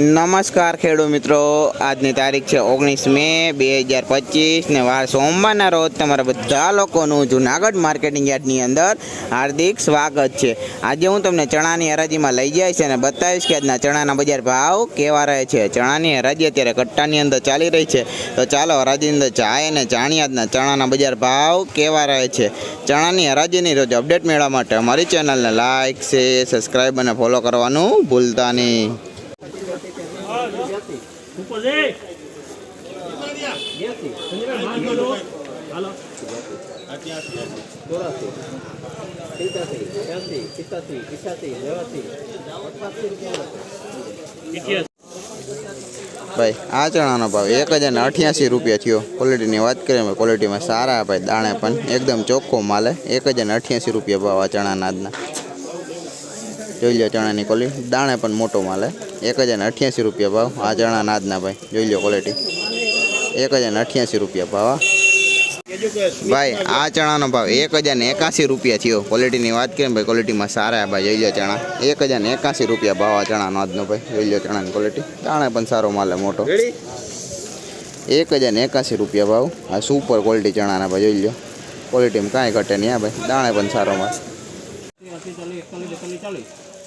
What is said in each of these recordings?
નમસ્કાર ખેડૂત મિત્રો. આજની તારીખ છે ઓગણીસ મે બે હજાર પચીસ ને વાર સોમવારના રોજ તમારા બધા લોકોનું જુનાગઢ માર્કેટિંગ યાર્ડની અંદર હાર્દિક સ્વાગત છે. આજે હું તમને ચણાની હરાજીમાં લઈ જઈશ અને બતાવીશ કે આજના ચણાના બજાર ભાવ કેવા રહે છે. ચણાની હરાજી અત્યારે કટ્ટાની અંદર ચાલી રહી છે. તો ચાલો હરાજીની અંદર જાય અને જાણીએ આજના ચણાના બજાર ભાવ કેવા રહે છે. ચણાની હરાજીની રોજ અપડેટ મેળવવા માટે અમારી ચેનલને લાઇક શેર સબસ્ક્રાઈબ અને ફોલો કરવાનું ભૂલતા નહીં. ભાઈ, આ ચણાનો ભાવ એક હજાર ને અઠ્યાસી રૂપિયા થયો. ક્વોલિટીની વાત કરીએ અમે ક્વોલિટીમાં સારા ભાઈ, દાણે પણ. એકદમ ચોખ્ખો માલે એક હજાર ને અઠ્યાસી રૂપિયા ભાવ આ ચણાના આજના. જોઈ લો ચણાની કોલી દાણે પણ મોટો માલે એક હજાર અઠ્યાસી રૂપિયા ભાવ. આ ચણાના નાદના ભાઈ. જોઈ લો ક્વોલિટી એક હજાર અઠ્યાસી રૂપિયા ભાવ ભાઈ આ ચણાનો ભાવ એક હજાર ને એકાસી રૂપિયા થયો. ક્વોલિટીની વાત કરીએ ભાઈ ક્વોલિટીમાં સારા ભાઈ. જોઈ લો ચણા. એક હજાર ને એકાસી રૂપિયા ભાવ આ ચણાનો આજનો ભાઈ. જોઈ લો ચણાની ક્વોલિટી દાણે પણ સારો માલે મોટો. એક હજાર ને એકાસી રૂપિયા ભાવ. આ સુપર ક્વોલિટી ચણાના ભાઈ જોઈ લો ક્વોલિટીમાં કાંઈ ઘટે નહીં હા ભાઈ. દાણે પણ સારો માલ.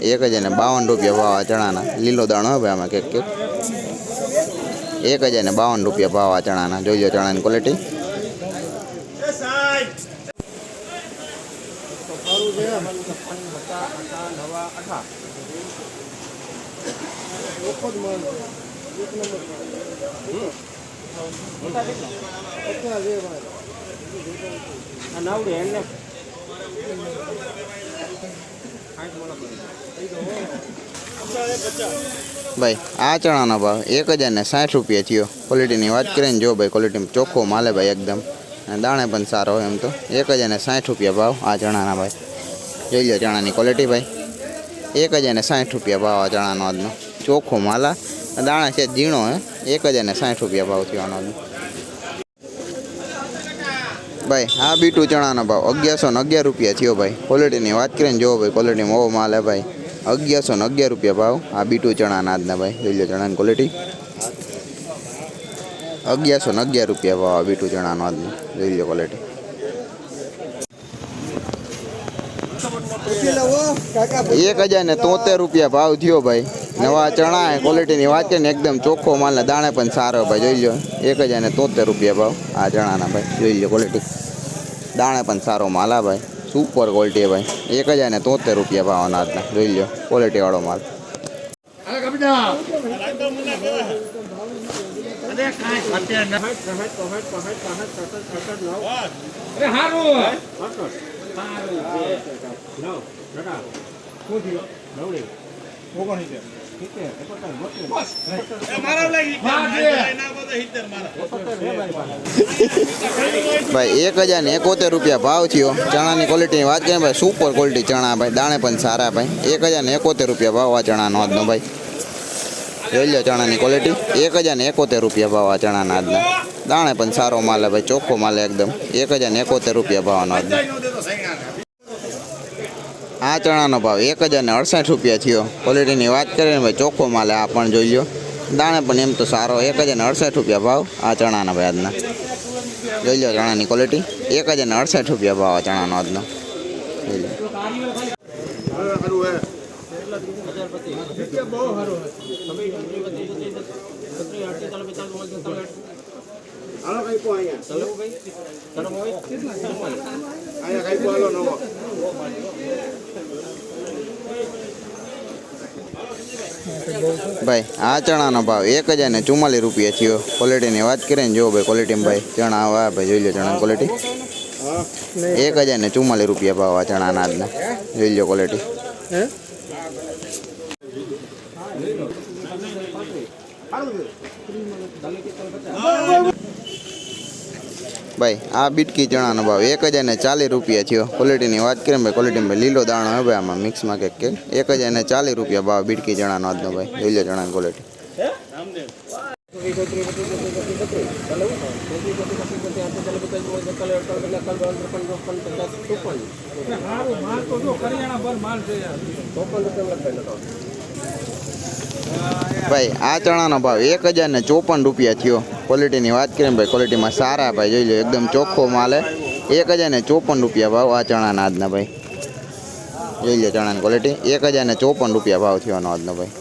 એક હજાર ને બાવન રૂપિયા ભાવ આ ચણાના. લીલો દાણો હવે આમાં કેક કેક. એક હજાર ને બાવન રૂપિયા ભાવ આ ચણાના. જોઈ લો ચણાની ક્વોલિટી ભાઈ, આ ચણાનો ભાવ એક હજાર ને સાઠ રૂપિયા થયો. ક્વોલિટીની વાત કરીએ ને જો ભાઈ ક્વોલિટીમાં ચોખ્ખો માલે ભાઈ એકદમ. અને દાણે પણ સારો હોય એમ તો. એક હજાર ને સાઠ રૂપિયા ભાવ આ ચણાના ભાઈ. જોઈ લો ચણાની ક્વોલિટી ભાઈ. એક હજાર ને સાઠ રૂપિયા ભાવ આ ચણાનો આજનો. ચોખ્ખો માલા દાણા છે ઝીણો હે. એક હજાર ને સાઠ રૂપિયા ભાવ થયો આનો ભાઈ, આ બીટુ ચણાનો ભાવ. અગિયારસો ને અગિયાર રૂપિયા થયો ભાઈ. ક્વોલિટીની વાત કરીને જોવો ભાઈ ક્વોલિટીમાં ઓવો માલ હે ભાઈ. અગિયારસો ને અગિયાર રૂપિયા ભાવ. આ બીટુ ચણાના આજના ભાઈ, જોઈ લો ચણાની ક્વોલિટી અગિયારસો ને અગિયાર રૂપિયા ભાવ આ બીટુ ચણાનો આજનો. જોઈ લો ક્વોલિટી એક હજાર ને તોતેર રૂપિયા ભાવ થયો ભાઈ. નવા ચણા હે ક્વોલિટીની વાત છે ને એકદમ ચોખ્ખો માલ ને દાણે પણ સારો ભાઈ જોઈ લો એક હજાર ને તોતેર રૂપિયા ભાવ આ ચણાના ભાઈ જોઈ લો ક્વોલિટી દાણે પણ સારો માલ આ ભાઈ સુપર ક્વોલિટી ભાઈ. એક હજાર ને તોતેર રૂપિયા ભાવ આજના જોઈ લો ક્વોલિટી વાળો માલ. ભાઈ, એક હજાર ને એકોતેર રૂપિયા ભાવ થયો. ચણાની ક્વોલિટીની વાત કરીએ ભાઈ સુપર ક્વોલિટી ચણા ભાઈ, દાણે પણ સારા ભાઈ. એક હજાર ને એકોતેર રૂપિયા ભાવ આ ચણાનો આજનો ભાઈ. જોઈ લો ચણાની ક્વોલિટી એક હજાર ને એકોતેર રૂપિયા ભાવ આ ચણાના આજના. દાણે પણ સારો માલ ભાઈ, ચોખ્ખો માલ એકદમ. એક હજાર ને એકોતેર રૂપિયા ભાવનો આજનો. આ ચણાનો ભાવ એક હજાર ને અડસઠ રૂપિયા થયો. ક્વોલિટીની વાત કરીને ભાઈ ચોખ્ખો માલે આ પણ જોઈ લો દાણે પણ એમ તો સારો એક હજાર ને અડસઠ રૂપિયા ભાવ આ ચણાના ભાઈ આજના. જોઈ લો ચણાની ક્વોલિટી એક હજાર ને અડસઠ રૂપિયા ભાવ આ ચણાનો આજનો. જોઈ લો ભાઈ, આ ચણાનો ભાવ એક હજાર ને ચુમ્માલીસ રૂપિયા થયો. ક્વોલિટીની વાત કરીએ ને જો ભાઈ ક્વોલિટીમાં ભાઈ, ચણા આવા, ભાઈ જોઈ લો ચણા ક્વોલિટી એક હજાર ને ચુમ્માલીસ રૂપિયા ભાવ આ ચણાના આજના. જોઈ લો ક્વોલિટી ભાઈ, આ બીટકી ચણાનો ભાવ એક હજાર ને ચાલીસ રૂપિયા થયો. ક્વોલિટીની વાત કરીએ ભાઈ ક્વોલિટીમાં ભાઈ લીલો દાણો હવે આમાં મિક્સમાં કે. એક હજાર ને ચાલીસ રૂપિયા ભાવ બીટકી ચણાનો આજનો ભાઈ જોઈ લો ચણાની ક્વોલિટી ભાઈ, આ ચણાનો ભાવ એક હજાર ને ચોપન રૂપિયા થયો. ક્વોલિટીની વાત કરીએ ભાઈ ક્વોલિટીમાં સારા ભાઈ, જોઈ લો, એકદમ ચોખ્ખો માલ એક હજાર ને ચોપન રૂપિયા ભાવ આ ચણાના આજના ભાઈ. જોઈ લો ચણાની ક્વોલિટી એક હજાર ને ચોપન રૂપિયા ભાવ થયો આનો આજનો ભાઈ.